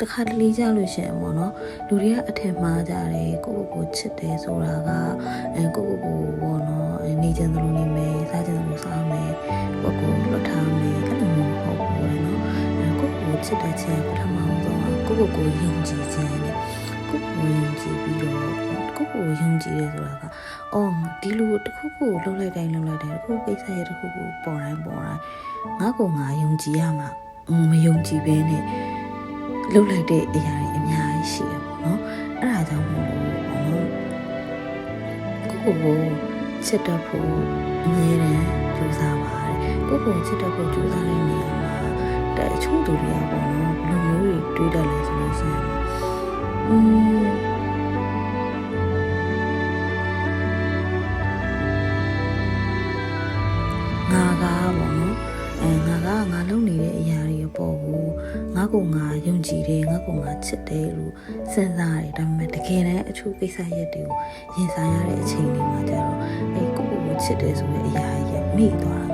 တခါတလေကြလို့ရှိရင်ပေါ့နော်လူတွေကအထင်မှားကြတယ်ကိုယ့်ကိုယ်ကိုချစ်တယ်ဆိုတာကအဲကိုယ့်ကိုယ်ကိုပေါ့နော်အဲနေချင်သလိုနေမယ်စားချင်သလိုစားမယ်ကိုယ့်ကိုယ်လွတ်ထားမယ်အဲ့လိုမျိုးမဟုတ်ဘူးလေနော်အဲကိုယ့်ကိုယ်ချစ်တဲ့ခြင်းပထမဆုံးကကိုယ့်ကိုယ်ကိုယုံကြည်ခြင်းနဲ့ကိုယ့်ကိုယ်ယုံကြည်ပြီးတော့ကိုယ့်ကိုယ်ယုံကြည်ရဲဆိုတာကအော်ဒီလိုတစ်ခုခုလှုပ်လိုက်တိုင်းလှုပ်လိုက်တိုင်းတစ်ခုကိစ္စရဲ့တစ်ခုခုပေါ်တိုင်းပေါ်တိုင်းငါ့ကိုငါယုံကြည်ရမှာမယုံကြည်ဘဲနဲ့ လှုပ်လိုက်တဲ့အရာတွေအများကြီးရှိတယ်ပေါ့နော်အဲ့ဒါကြောင့်မို့လို့ပေါ့နော်ကိုကိုကိုချစ်တတ်ဖို့အမြဲတမ်းကြိုးစားပါတယ်ကိုကိုချစ်တတ်ဖို့ကြိုးစားတဲ့နေရာမှာတချို့သူတွေကပေါ့နော်ဘယ်လိုမျိုးတွေတွေးတတ်လဲဆိုလို့ရှိရင်อืมငါကပေါ့နော်အဲငါကငါလုပ်နေတဲ့အရာတွေပေါ့ဘူးငါ ကိုငါယုံကြည်တယ်ငါကိုငါချစ်တယ်လို့စဉ်းစားတယ်ဒါပေမဲ့တကယ်တမ်းအချို့ကိစ္စရက်တွေကိုရင်ဆိုင်ရတဲ့အချိန်တွေမှာကျတော့အဲကိုကိုကိုချစ်တယ်ဆိုတဲ့အရာကြီးကမိသွား